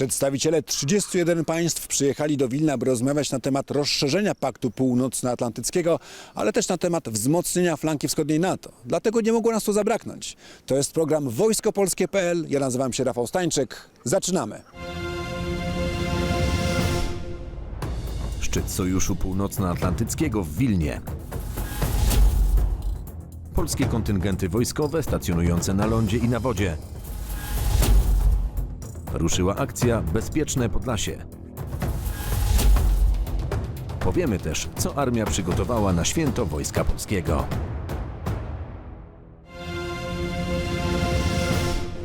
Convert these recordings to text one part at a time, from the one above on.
Przedstawiciele 31 państw przyjechali do Wilna, by rozmawiać na temat rozszerzenia Paktu Północnoatlantyckiego, ale też na temat wzmocnienia flanki wschodniej NATO. Dlatego nie mogło nas tu zabraknąć. To jest program wojskopolskie.pl. Ja nazywam się Rafał Stańczyk. Zaczynamy. Szczyt Sojuszu Północnoatlantyckiego w Wilnie. Polskie kontyngenty wojskowe stacjonujące na lądzie i na wodzie. Ruszyła akcja Bezpieczne Podlasie. Powiemy też, co armia przygotowała na święto Wojska Polskiego.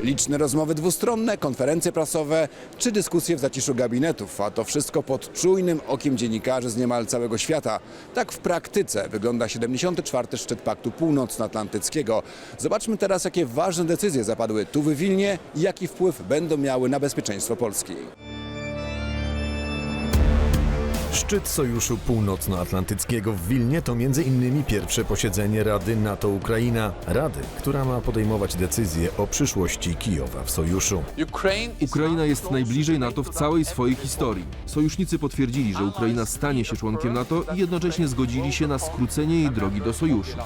Liczne rozmowy dwustronne, konferencje prasowe czy dyskusje w zaciszu gabinetów, a to wszystko pod czujnym okiem dziennikarzy z niemal całego świata. Tak w praktyce wygląda 74. szczyt Paktu Północnoatlantyckiego. Zobaczmy teraz, jakie ważne decyzje zapadły tu w Wilnie i jaki wpływ będą miały na bezpieczeństwo Polski. Szczyt Sojuszu Północnoatlantyckiego w Wilnie to m.in. pierwsze posiedzenie Rady NATO-Ukraina. Rady, która ma podejmować decyzje o przyszłości Kijowa w sojuszu. Ukraina jest najbliżej NATO w całej swojej historii. Sojusznicy potwierdzili, że Ukraina stanie się członkiem NATO i jednocześnie zgodzili się na skrócenie jej drogi do sojuszu.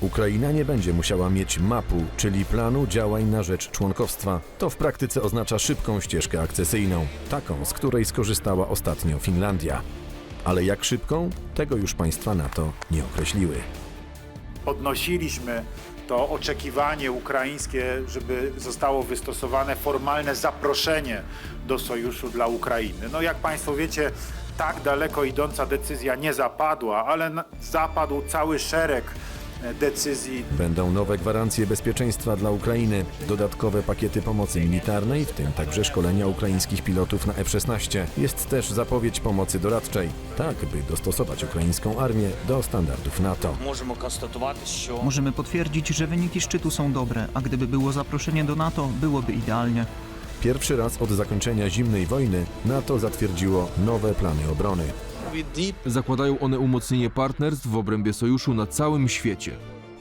Ukraina nie będzie musiała mieć mapu, czyli planu działań na rzecz członkowstwa. To w praktyce oznacza szybką ścieżkę akcesyjną, taką, z której skorzystała ostatnio Finlandia. Ale jak szybką, tego już państwa NATO nie określiły. podnosiliśmy to oczekiwanie ukraińskie, żeby zostało wystosowane formalne zaproszenie do sojuszu dla Ukrainy. No jak Państwo wiecie, tak daleko idąca decyzja nie zapadła, ale zapadł cały szereg decyzji. Będą nowe gwarancje bezpieczeństwa dla Ukrainy, dodatkowe pakiety pomocy militarnej, w tym także szkolenia ukraińskich pilotów na F-16. Jest też zapowiedź pomocy doradczej, tak by dostosować ukraińską armię do standardów NATO. Możemy potwierdzić, że wyniki szczytu są dobre, a gdyby było zaproszenie do NATO, byłoby idealnie. Pierwszy raz od zakończenia zimnej wojny NATO zatwierdziło nowe plany obrony. Zakładają one umocnienie partnerstw w obrębie sojuszu na całym świecie.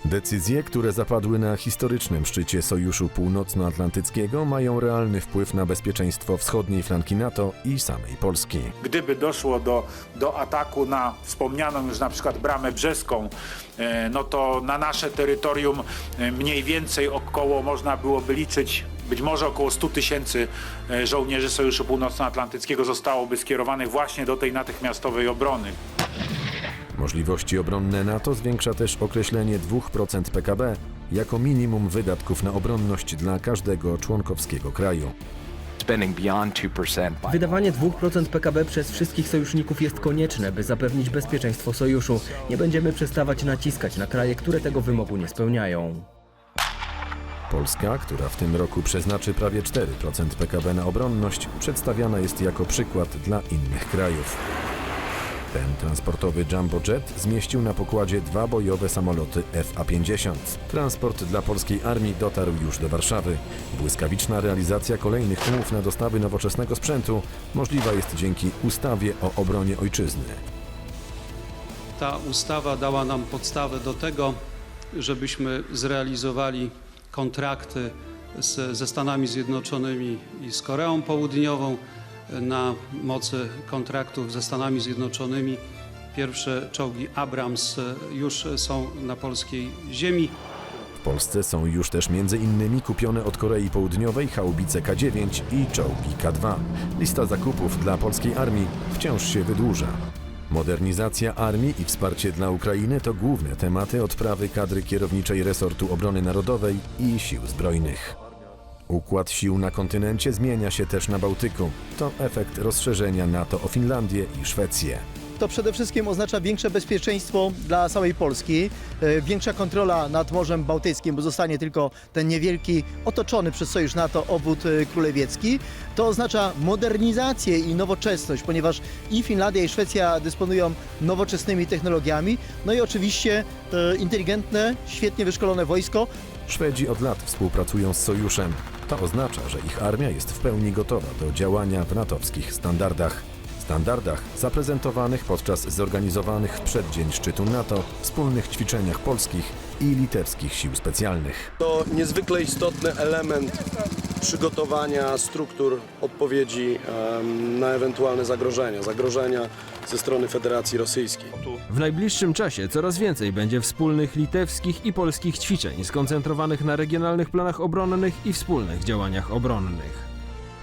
Decyzje, które zapadły na historycznym szczycie Sojuszu Północnoatlantyckiego, mają realny wpływ na bezpieczeństwo wschodniej flanki NATO i samej Polski. gdyby doszło do, do ataku na wspomnianą już na przykład bramę brzeską, e, no to na nasze terytorium e, mniej więcej około można byłoby liczyć być może około 100 tysięcy e, żołnierzy Sojuszu Północnoatlantyckiego zostałoby skierowanych właśnie do tej natychmiastowej obrony. Możliwości obronne NATO zwiększa też określenie 2% PKB jako minimum wydatków na obronność dla każdego członkowskiego kraju. spending beyond 2% by Wydawanie 2% PKB przez wszystkich sojuszników jest konieczne, by zapewnić bezpieczeństwo sojuszu. Nie będziemy przestawać naciskać na kraje, które tego wymogu nie spełniają. Polska, która w tym roku przeznaczy prawie 4% PKB na obronność, przedstawiana jest jako przykład dla innych krajów. Ten transportowy Jumbo Jet zmieścił na pokładzie dwa bojowe samoloty FA-50. Transport dla polskiej armii dotarł już do Warszawy. Błyskawiczna realizacja kolejnych umów na dostawy nowoczesnego sprzętu możliwa jest dzięki ustawie o obronie ojczyzny. Ta ustawa dała nam podstawę do tego, żebyśmy zrealizowali kontrakty z, ze Stanami Zjednoczonymi i z Koreą Południową. Na mocy kontraktów ze Stanami Zjednoczonymi pierwsze czołgi Abrams już są na polskiej ziemi. W Polsce są już też między innymi kupione od Korei Południowej haubice K9 i czołgi K2. Lista zakupów dla polskiej armii wciąż się wydłuża. Modernizacja armii i wsparcie dla Ukrainy to główne tematy odprawy kadry kierowniczej resortu obrony narodowej i sił zbrojnych. Układ sił na kontynencie zmienia się też na Bałtyku. To efekt rozszerzenia NATO o Finlandię i Szwecję. To przede wszystkim oznacza większe bezpieczeństwo dla całej Polski, e, większa kontrola nad Morzem Bałtyckim, bo zostanie tylko ten niewielki, otoczony przez Sojusz NATO obwód e, królewiecki. To oznacza modernizację i nowoczesność, ponieważ i Finlandia i Szwecja dysponują nowoczesnymi technologiami, no i oczywiście e, inteligentne, świetnie wyszkolone wojsko, Szwedzi od lat współpracują z sojuszem. To oznacza, że ich armia jest w pełni gotowa do działania w natowskich standardach. Standardach zaprezentowanych podczas zorganizowanych w przeddzień szczytu NATO wspólnych ćwiczeniach polskich i litewskich sił specjalnych. To niezwykle istotny element przygotowania struktur odpowiedzi na ewentualne zagrożenia, zagrożenia ze strony Federacji Rosyjskiej. W najbliższym czasie coraz więcej będzie wspólnych litewskich i polskich ćwiczeń skoncentrowanych na regionalnych planach obronnych i wspólnych działaniach obronnych.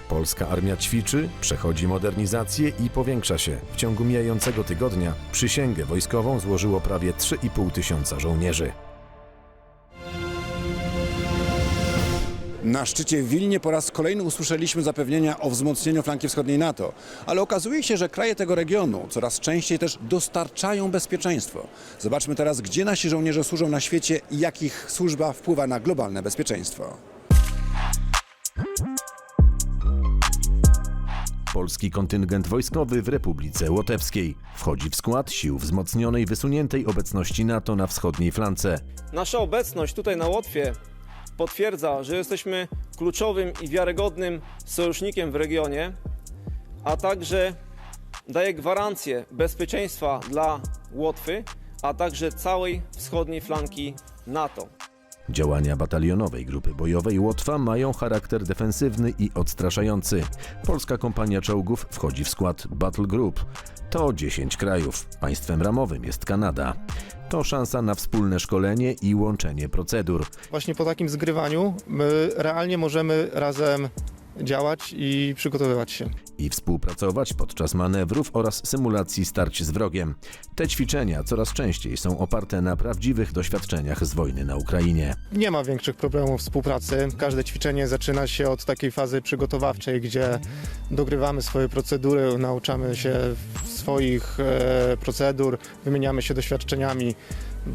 Polska armia ćwiczy, przechodzi modernizację i powiększa się. W ciągu mijającego tygodnia przysięgę wojskową złożyło prawie 3,5 tysiąca żołnierzy. Na szczycie w Wilnie po raz kolejny usłyszeliśmy zapewnienia o wzmocnieniu flanki wschodniej NATO, ale okazuje się, że kraje tego regionu coraz częściej też dostarczają bezpieczeństwo. Zobaczmy teraz, gdzie nasi żołnierze służą na świecie i jak ich służba wpływa na globalne bezpieczeństwo. Polski kontyngent wojskowy w Republice Łotewskiej wchodzi w skład sił wzmocnionej wysuniętej obecności NATO na wschodniej flance. Nasza obecność tutaj na Łotwie potwierdza, że jesteśmy kluczowym i wiarygodnym sojusznikiem w regionie, a także daje gwarancję bezpieczeństwa dla Łotwy, a także całej wschodniej flanki NATO. Działania batalionowej grupy bojowej Łotwa mają charakter defensywny i odstraszający. Polska kompania czołgów wchodzi w skład Battle Group. To 10 krajów. Państwem ramowym jest Kanada. To szansa na wspólne szkolenie i łączenie procedur. Właśnie po takim zgrywaniu my realnie możemy razem działać i przygotowywać się. i współpracować podczas manewrów oraz symulacji starć z wrogiem. Te ćwiczenia coraz częściej są oparte na prawdziwych doświadczeniach z wojny na Ukrainie. Nie ma większych problemów współpracy. Każde ćwiczenie zaczyna się od takiej fazy przygotowawczej, gdzie dogrywamy swoje procedury, nauczamy się swoich e, procedur, wymieniamy się doświadczeniami.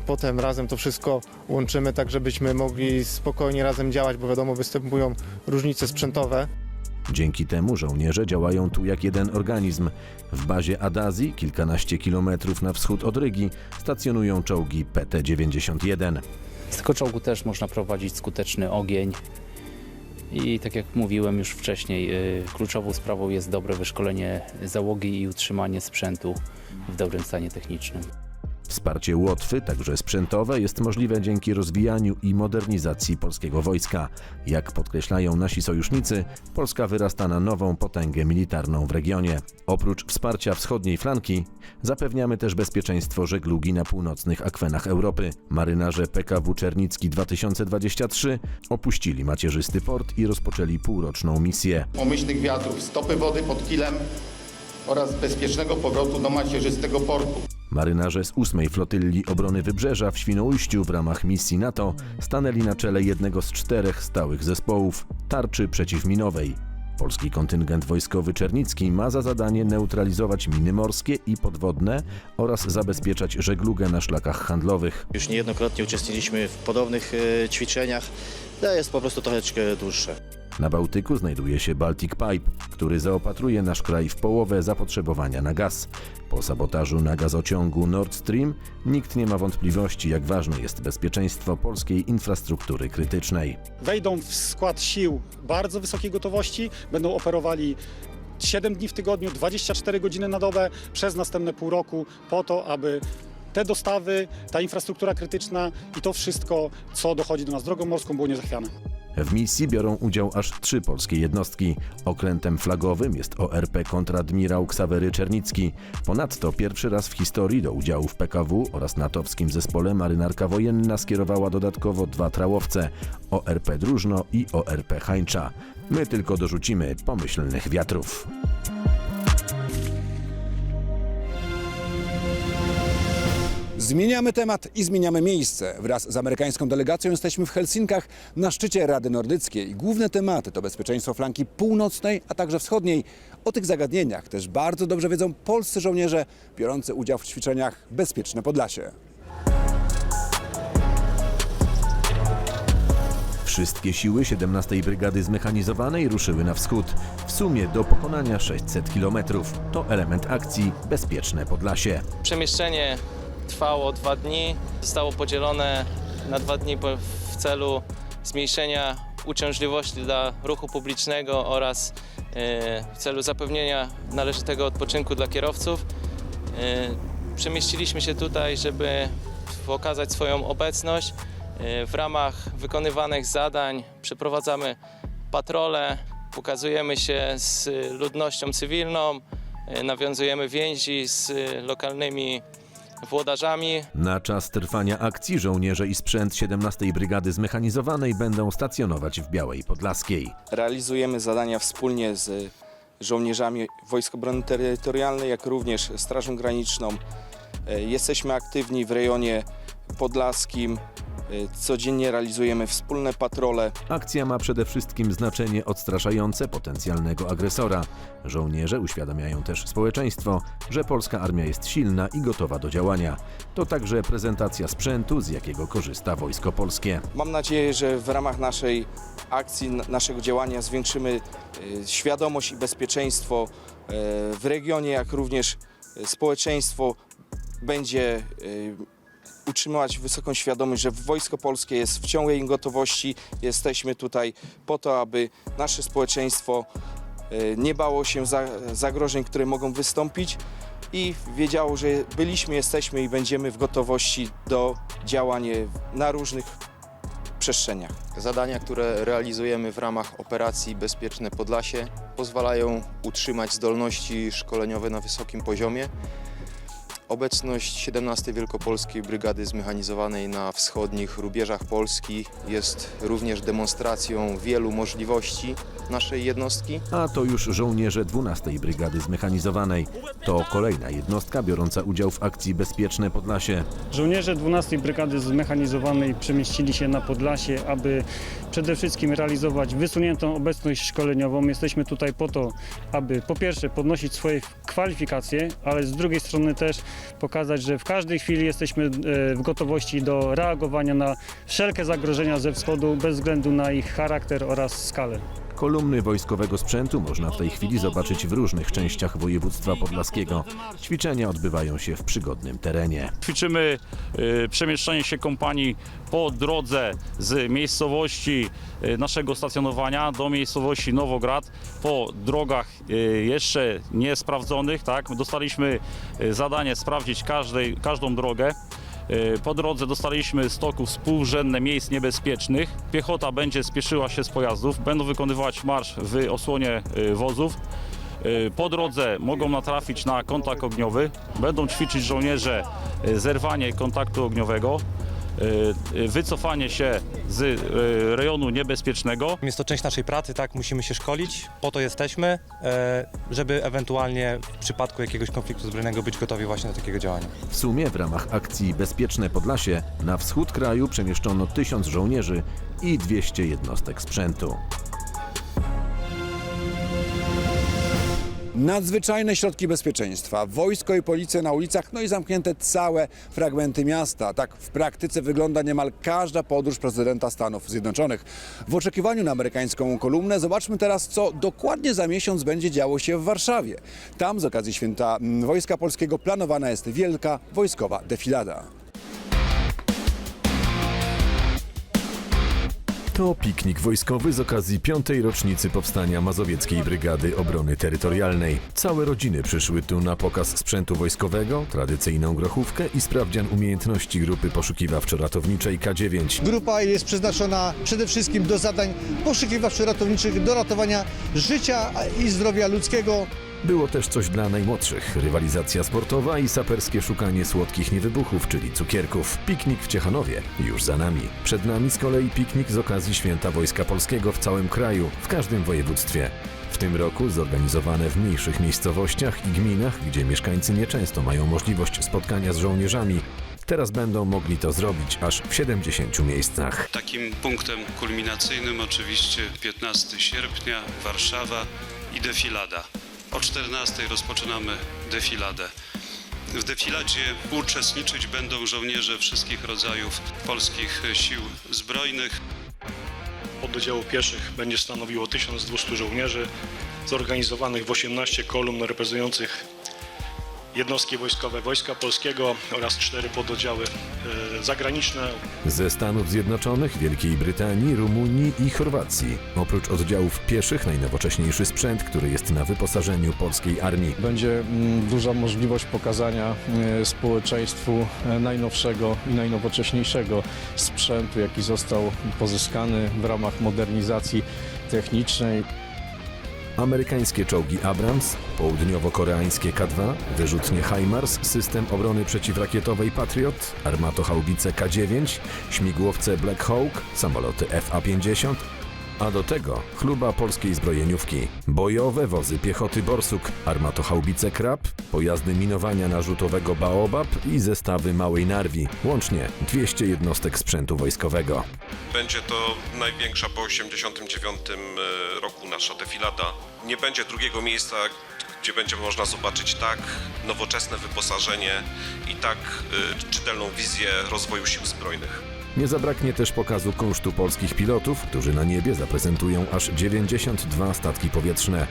Potem razem to wszystko łączymy tak, żebyśmy mogli spokojnie razem działać, bo wiadomo, występują różnice sprzętowe. Dzięki temu żołnierze działają tu jak jeden organizm. W bazie Adazji, kilkanaście kilometrów na wschód od Rygi, stacjonują czołgi PT-91. Z tego czołgu też można prowadzić skuteczny ogień. I tak jak mówiłem już wcześniej, y, kluczową sprawą jest dobre wyszkolenie załogi i utrzymanie sprzętu w dobrym stanie technicznym. Wsparcie Łotwy, także sprzętowe, jest możliwe dzięki rozwijaniu i modernizacji polskiego wojska. Jak podkreślają nasi sojusznicy, Polska wyrasta na nową potęgę militarną w regionie. Oprócz wsparcia wschodniej flanki, zapewniamy też bezpieczeństwo żeglugi na północnych akwenach Europy. Marynarze PKW Czernicki 2023 opuścili macierzysty port i rozpoczęli półroczną misję. pomyślnych wiatrów, stopy wody pod kilem oraz bezpiecznego powrotu do macierzystego portu. Marynarze z 8 Flotylli Obrony Wybrzeża w Świnoujściu w ramach misji NATO stanęli na czele jednego z czterech stałych zespołów tarczy przeciwminowej. Polski kontyngent wojskowy Czernicki ma za zadanie neutralizować miny morskie i podwodne oraz zabezpieczać żeglugę na szlakach handlowych. Już niejednokrotnie uczestniczyliśmy w podobnych e, ćwiczeniach. To jest po prostu troszeczkę dłuższe. Na Bałtyku znajduje się Baltic Pipe, który zaopatruje nasz kraj w połowę zapotrzebowania na gaz. Po sabotażu na gazociągu Nord Stream nikt nie ma wątpliwości, jak ważne jest bezpieczeństwo polskiej infrastruktury krytycznej. Wejdą w skład sił bardzo wysokiej gotowości, będą operowali 7 dni w tygodniu, 24 godziny na dobę przez następne pół roku po to, aby te dostawy, ta infrastruktura krytyczna i to wszystko, co dochodzi do nas drogą morską, było niezachwiane. W misji biorą udział aż trzy polskie jednostki. Okrętem flagowym jest ORP kontradmirał Ksawery Czernicki. Ponadto pierwszy raz w historii do udziału w PKW oraz natowskim zespole marynarka wojenna skierowała dodatkowo dwa trałowce ORP Drużno i ORP Hańcza. My tylko dorzucimy pomyślnych wiatrów. Zmieniamy temat i zmieniamy miejsce. Wraz z amerykańską delegacją jesteśmy w Helsinkach na szczycie Rady Nordyckiej. Główne tematy to bezpieczeństwo flanki północnej, a także wschodniej. O tych zagadnieniach też bardzo dobrze wiedzą polscy żołnierze biorący udział w ćwiczeniach Bezpieczne Podlasie. Wszystkie siły 17 Brygady Zmechanizowanej ruszyły na wschód. W sumie do pokonania 600 km. To element akcji Bezpieczne Podlasie. Przemieszczenie trwało dwa dni. Zostało podzielone na dwa dni w celu zmniejszenia uciążliwości dla ruchu publicznego oraz w celu zapewnienia należytego odpoczynku dla kierowców. E, Przemieściliśmy się tutaj, żeby okazać swoją obecność. E, W ramach wykonywanych zadań przeprowadzamy patrole, pokazujemy się z ludnością cywilną, nawiązujemy więzi z lokalnymi włodarzami. Na czas trwania akcji żołnierze i sprzęt 17 Brygady Zmechanizowanej będą stacjonować w Białej Podlaskiej. Realizujemy zadania wspólnie z żołnierzami Wojsk Obrony Terytorialnej, jak również Strażą Graniczną. E, Jesteśmy aktywni w rejonie podlaskim. E, Codziennie realizujemy wspólne patrole. Akcja ma przede wszystkim znaczenie odstraszające potencjalnego agresora. Żołnierze uświadamiają też społeczeństwo, że polska armia jest silna i gotowa do działania. To także prezentacja sprzętu, z jakiego korzysta Wojsko Polskie. Mam nadzieję, że w ramach naszej akcji, naszego działania zwiększymy e, świadomość i bezpieczeństwo e, w regionie, jak również społeczeństwo będzie utrzymywać wysoką świadomość, że Wojsko Polskie jest w ciągłej gotowości. Jesteśmy tutaj po to, aby nasze społeczeństwo e, nie bało się za, zagrożeń, które mogą wystąpić i wiedziało, że byliśmy, jesteśmy i będziemy w gotowości do działań na różnych przestrzeniach. Zadania, które realizujemy w ramach operacji Bezpieczne Podlasie pozwalają utrzymać zdolności szkoleniowe na wysokim poziomie. Obecność 17 Wielkopolskiej Brygady Zmechanizowanej na wschodnich rubieżach Polski jest również demonstracją wielu możliwości naszej jednostki. A to już żołnierze 12 Brygady Zmechanizowanej. To kolejna jednostka biorąca udział w akcji Bezpieczne Podlasie. Żołnierze 12 Brygady Zmechanizowanej przemieścili się na Podlasie, aby przede wszystkim realizować wysuniętą obecność szkoleniową. Jesteśmy tutaj po to, aby po pierwsze podnosić swoje kwalifikacje, ale z drugiej strony też pokazać, że w każdej chwili jesteśmy e, w gotowości do reagowania na wszelkie zagrożenia ze wschodu bez względu na ich charakter oraz skalę. Kolumny wojskowego sprzętu można w tej chwili zobaczyć w różnych częściach województwa podlaskiego. Ćwiczenia odbywają się w przygodnym terenie. Ćwiczymy y, przemieszczanie się kompanii po drodze z miejscowości y, naszego stacjonowania do miejscowości Nowograd po drogach y, jeszcze niesprawdzonych. Tak? Dostaliśmy y, zadanie sprawdzić każdej, każdą drogę. Y, Po drodze dostaliśmy stoków współrzędne miejsc niebezpiecznych. Piechota będzie spieszyła się z pojazdów, będą wykonywać marsz w osłonie y, wozów. Y, Po drodze mogą natrafić na kontakt ogniowy, będą ćwiczyć żołnierze zerwanie kontaktu ogniowego, wycofanie się z y, rejonu niebezpiecznego. Jest to część naszej pracy, tak, musimy się szkolić, po to jesteśmy, e, żeby ewentualnie w przypadku jakiegoś konfliktu zbrojnego być gotowi właśnie do takiego działania. W sumie w ramach akcji Bezpieczne Podlasie na wschód kraju przemieszczono 1000 żołnierzy i 200 jednostek sprzętu. Nadzwyczajne środki bezpieczeństwa, wojsko i policja na ulicach, no i zamknięte całe fragmenty miasta. Tak w praktyce wygląda niemal każda podróż prezydenta Stanów Zjednoczonych. W oczekiwaniu na amerykańską kolumnę zobaczmy teraz, co dokładnie za miesiąc będzie działo się w Warszawie. Tam z okazji święta mm, Wojska Polskiego planowana jest wielka wojskowa defilada. To piknik wojskowy z okazji piątej rocznicy powstania Mazowieckiej Brygady Obrony Terytorialnej. Całe rodziny przyszły tu na pokaz sprzętu wojskowego, tradycyjną grochówkę i sprawdzian umiejętności grupy poszukiwawczo-ratowniczej K9. Grupa jest przeznaczona przede wszystkim do zadań poszukiwawczo-ratowniczych, do ratowania życia i zdrowia ludzkiego. Było też coś dla najmłodszych. Rywalizacja sportowa i saperskie szukanie słodkich niewybuchów, czyli cukierków. Piknik w Ciechanowie już za nami. Przed nami z kolei piknik z okazji Święta Wojska Polskiego w całym kraju, w każdym województwie. W tym roku zorganizowane w mniejszych miejscowościach i gminach, gdzie mieszkańcy nieczęsto mają możliwość spotkania z żołnierzami, teraz będą mogli to zrobić aż w 70 miejscach. Takim punktem kulminacyjnym oczywiście 15 sierpnia, Warszawa i defilada. O 14 rozpoczynamy defiladę. W defiladzie uczestniczyć będą żołnierze wszystkich rodzajów polskich sił zbrojnych. Oddziału pieszych będzie stanowiło 1200 żołnierzy zorganizowanych w 18 kolumn reprezentujących jednostki wojskowe Wojska Polskiego oraz cztery pododdziały e, zagraniczne. Ze Stanów Zjednoczonych, Wielkiej Brytanii, Rumunii i Chorwacji. Oprócz oddziałów pieszych najnowocześniejszy sprzęt, który jest na wyposażeniu polskiej armii. Będzie mm, duża możliwość pokazania e, społeczeństwu e, najnowszego i najnowocześniejszego sprzętu, jaki został pozyskany w ramach modernizacji technicznej. Amerykańskie czołgi Abrams, południowo-koreańskie K-2, wyrzutnie HIMARS, system obrony przeciwrakietowej Patriot, armatochaubice K-9, śmigłowce Black Hawk, samoloty FA-50, a do tego chluba polskiej zbrojeniówki. Bojowe wozy piechoty Borsuk, armatochaubice Krab, pojazdy minowania narzutowego Baobab i zestawy Małej Narwi. Łącznie 200 jednostek sprzętu wojskowego. Będzie to największa po 1989 roku nasza defilada. Nie będzie drugiego miejsca, gdzie będzie można zobaczyć tak nowoczesne wyposażenie i tak y, czytelną wizję rozwoju sił zbrojnych. Nie zabraknie też pokazu kunsztu polskich pilotów, którzy na niebie zaprezentują aż 92 statki powietrzne.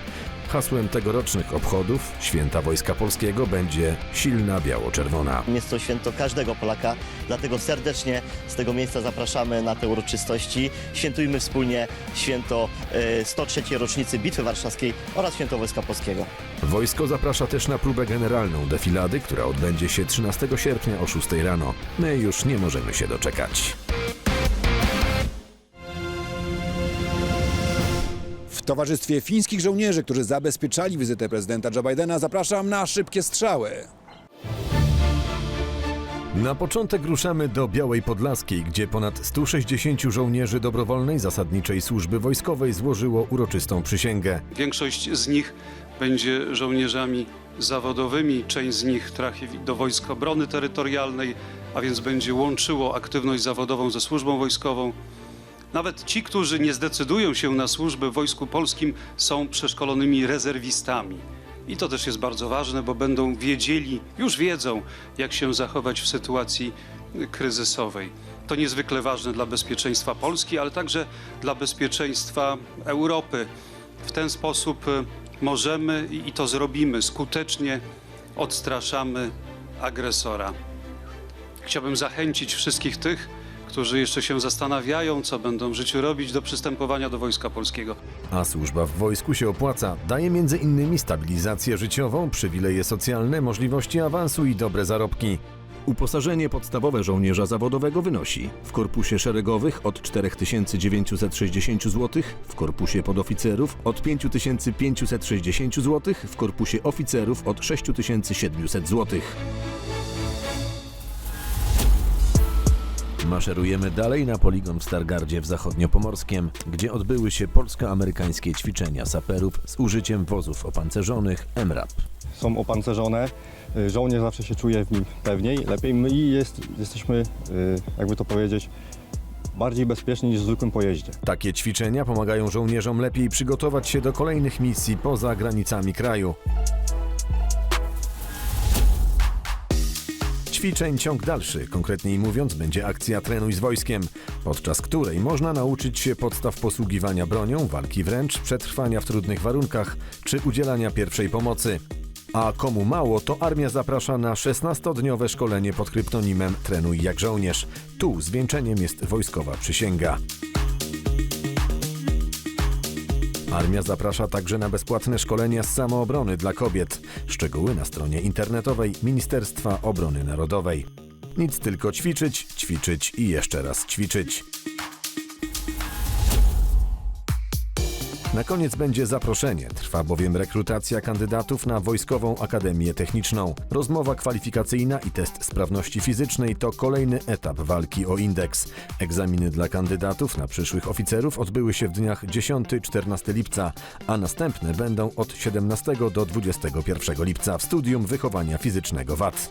Hasłem tegorocznych obchodów Święta Wojska Polskiego będzie silna biało-czerwona. Jest to święto każdego Polaka, dlatego serdecznie z tego miejsca zapraszamy na te uroczystości. Świętujmy wspólnie święto e, 103. rocznicy Bitwy Warszawskiej oraz święto Wojska Polskiego. Wojsko zaprasza też na próbę generalną defilady, która odbędzie się 13 sierpnia o 6 rano. My już nie możemy się doczekać. W towarzystwie fińskich żołnierzy, którzy zabezpieczali wizytę prezydenta Joe Bidena, zapraszam na szybkie strzały. Na początek ruszamy do Białej Podlaskiej, gdzie ponad 160 żołnierzy dobrowolnej zasadniczej służby wojskowej złożyło uroczystą przysięgę. Większość z nich będzie żołnierzami zawodowymi, część z nich trafi do Wojsk Obrony Terytorialnej, a więc będzie łączyło aktywność zawodową ze służbą wojskową. Nawet ci, którzy nie zdecydują się na służbę w Wojsku Polskim, są przeszkolonymi rezerwistami. I to też jest bardzo ważne, bo będą wiedzieli, już wiedzą, jak się zachować w sytuacji kryzysowej. To niezwykle ważne dla bezpieczeństwa Polski, ale także dla bezpieczeństwa Europy. W ten sposób e, możemy i i to zrobimy skutecznie odstraszamy agresora. Chciałbym zachęcić wszystkich tych, którzy jeszcze się zastanawiają, co będą w życiu robić do przystępowania do Wojska Polskiego. A służba w wojsku się opłaca. Daje między innymi stabilizację życiową, przywileje socjalne, możliwości awansu i dobre zarobki. Uposażenie podstawowe żołnierza zawodowego wynosi w korpusie szeregowych od 4960 zł, w korpusie podoficerów od 5560 zł, w korpusie oficerów od 6700 zł. Maszerujemy dalej na poligon w Stargardzie w Zachodniopomorskiem, gdzie odbyły się polsko-amerykańskie ćwiczenia saperów z użyciem wozów opancerzonych MRAP. są opancerzone. Y, Żołnierz zawsze się czuje w nim pewniej, lepiej. My i jest, jesteśmy, y, jakby to powiedzieć, bardziej bezpieczni niż w zwykłym pojeździe. Takie ćwiczenia pomagają żołnierzom lepiej przygotować się do kolejnych misji poza granicami kraju. Ćwiczeń ciąg dalszy, konkretniej mówiąc, będzie akcja Trenuj z wojskiem, podczas której można nauczyć się podstaw posługiwania bronią, walki wręcz, przetrwania w trudnych warunkach czy udzielania pierwszej pomocy. A komu mało, to armia zaprasza na 16-dniowe szkolenie pod kryptonimem Trenuj jak żołnierz. Tu zwieńczeniem jest wojskowa przysięga. Armia zaprasza także na bezpłatne szkolenia z samoobrony dla kobiet. Szczegóły na stronie internetowej Ministerstwa Obrony Narodowej. Nic tylko ćwiczyć, ćwiczyć i jeszcze raz ćwiczyć. Na koniec będzie zaproszenie. Trwa bowiem rekrutacja kandydatów na Wojskową Akademię Techniczną. Rozmowa kwalifikacyjna i test sprawności fizycznej to kolejny etap walki o indeks. Egzaminy dla kandydatów na przyszłych oficerów odbyły się w dniach 10-14 lipca, a następne będą od 17 do 21 lipca w Studium Wychowania Fizycznego VAT.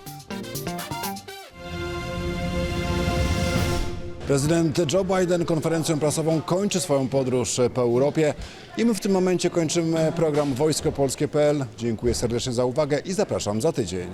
Prezydent Joe Biden konferencją prasową kończy swoją podróż po Europie i my w tym momencie kończymy program wojskopolskie.pl. Dziękuję serdecznie za uwagę i zapraszam za tydzień.